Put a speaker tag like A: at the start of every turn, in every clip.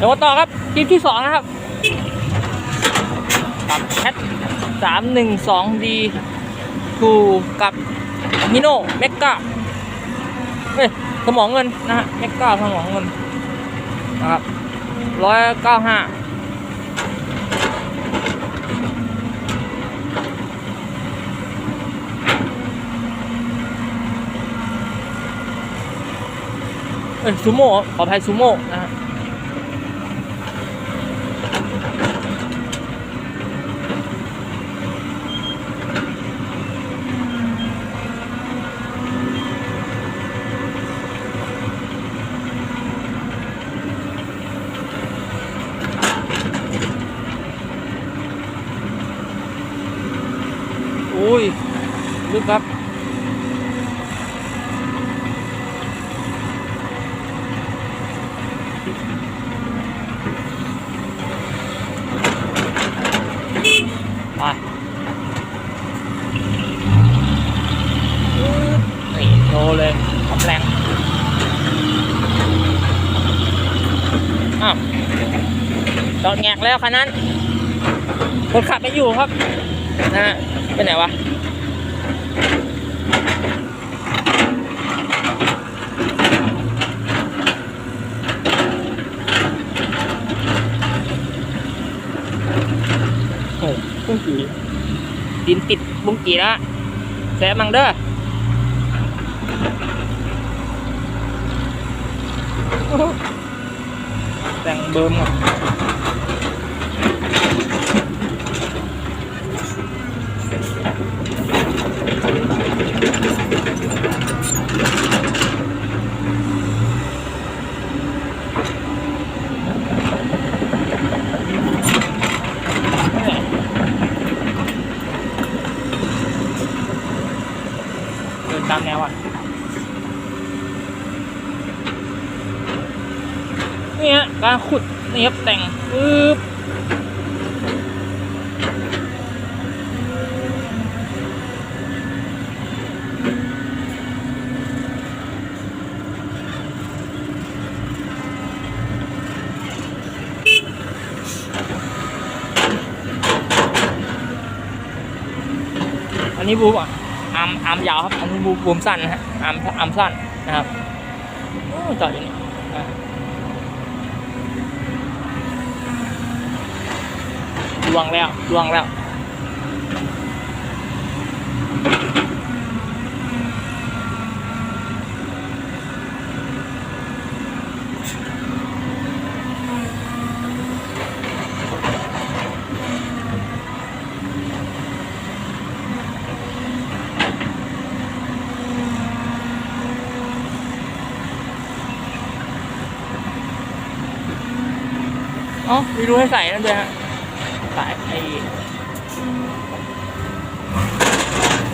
A: เดี๋ยวมาต่อครับคลิปที่สองนะครับกับแคทสามหนึ่งสองดีทูกับมิโนเมกกาเอ้ยสมองเงินนะฮะเมกาสมองเงินนะครับร้อยเก้าห้าเอ้ยซูโม่ขออภัยซูโม่นะฮะ อุ้ย ลึกครับไปนี่โชว์เลยขับแรงอ้าวจอดแงกแล้วคันนั้น คนขับไม่อยู่ครับ นะฮะไปไหนวะ บุ้งกีดินติดบุ้งกีแล้วแซะมังเด้อแต่งเบิ่มอะเดินตามแนวอะาขุดนี่ครับแต่งปึ๊บอันนี้บูมอะอาร์มอาร์มยาวครับ อันนี้บูมบูมสั้นนะฮะอาร์มอาร์มสั้นนะครับโอ้จอดอยู่นี่ อะดวงแล้วดวงแล้วอ๋อมีรูให้ใส่นั่นด้วยฮะ สายไอ้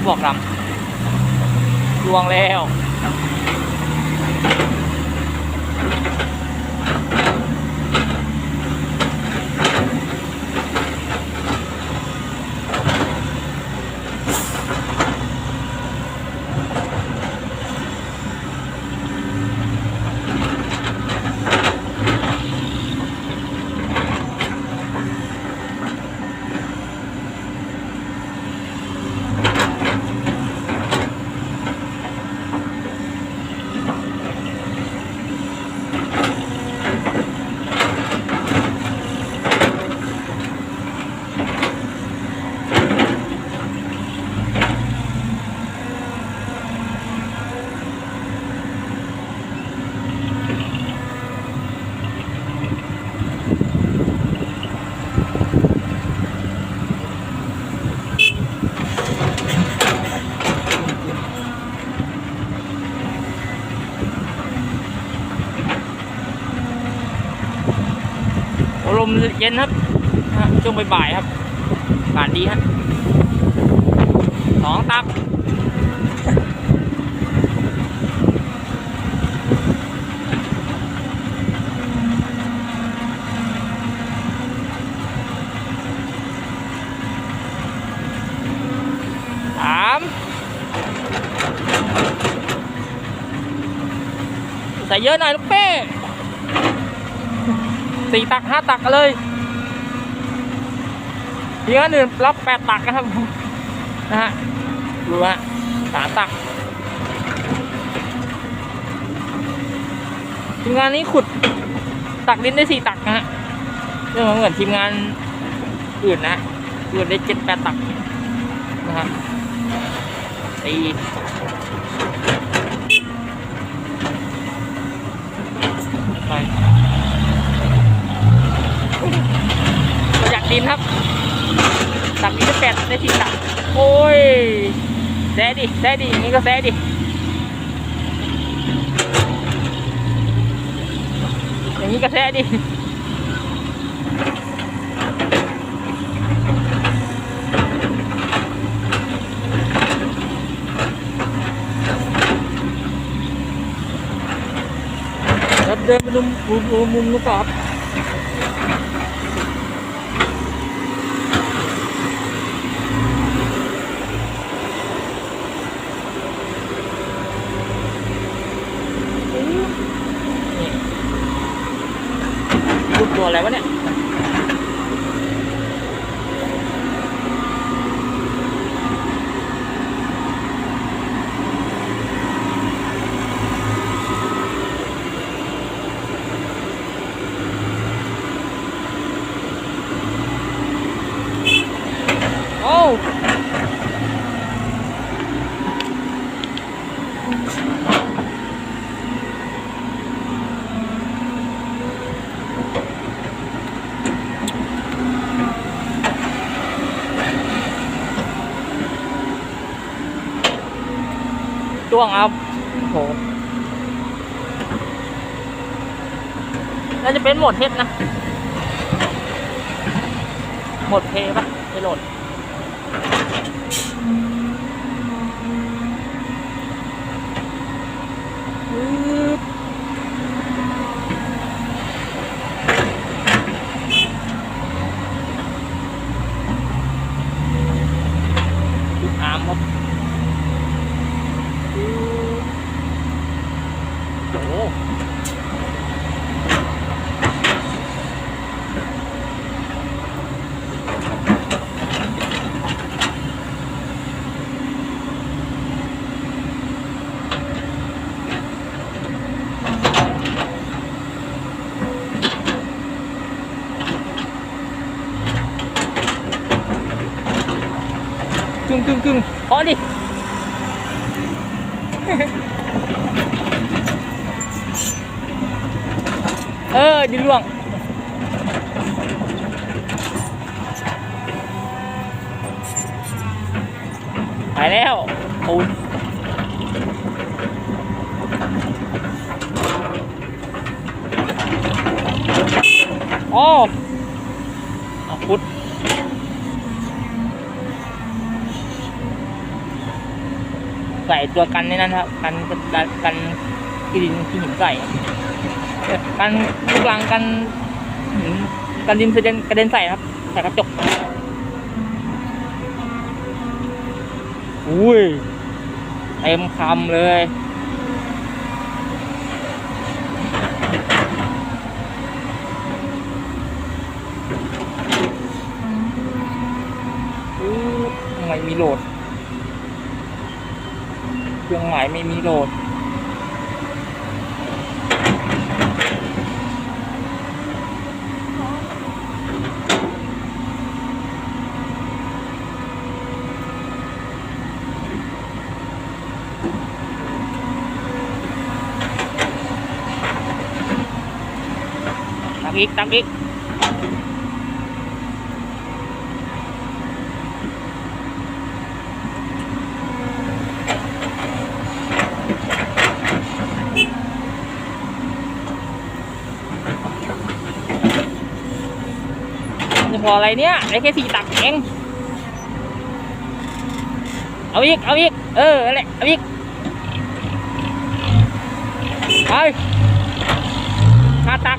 A: บวกรำดวงแล้ว เย็นครับช่วงบ่ายๆครับอากาศดีฮะสองตักสามใส่เยอะหน่อยลูกเป้ สี่ตักห้าตักเลยทีมงานอื่นรับแปดตักนะครับนะฮะดูฮะสามตักทีมงานนี้ขุดตักดินได้สี่ตักนะฮะเรื่องเหมือนทีมงานอื่นนะอื่นได้เจ็ดแปดตักนะฮะตีไปประหยั ดินครับตักนี้จะแปดได้สี่ตักโอ้ยแซดิแซดิอย่างนี้ก็แซดิอย่างนี้ก็แซดิครับเดินไปดูมุมมุมมุมนู้นก่อนครับ ตัวอะไรวะเนี่ยโอ้ จ้วงครับโหน่าจะเป็นหมดเทสนะ หมดเพย์ปะไปโหลดอืบดูอาร์มครับปึ๊บ โอ้โหกึ่งกึ่งกึ่งพอดิ เออดินล่วง ไปแล้วปูนอ๋อเอาพุดใส่ตัวกันในนั้นครับ กันกันกันที่ดินที่หินใส่ ครับเอ่อกันลูกลังกันหินกันดินกระเด็นกระเด็นใส่ครับใส่กระจกอุ้ยเต็มคำเลยอู้ทำไมมีโหลดเครื่องหมายไม่มีโหลด ตักอีกตักอีกจะพออะไรเนี่ยได้แค่สี่ตักเองเอาอีก เอาอีก เอออะไรเอาอีกไปห้าตัก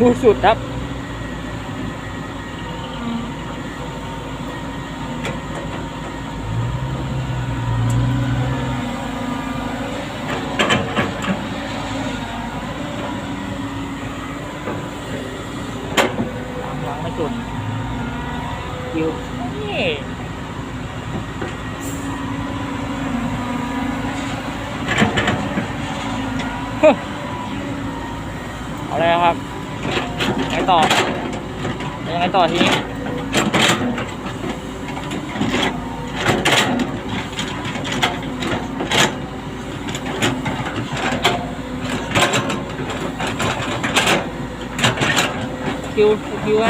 A: ดูสุดครับ วางไม่สุดคิวนี่ฮึเอาเลยครับ ไง ต่อยังไงต่อทีนี้คิวคิวไหม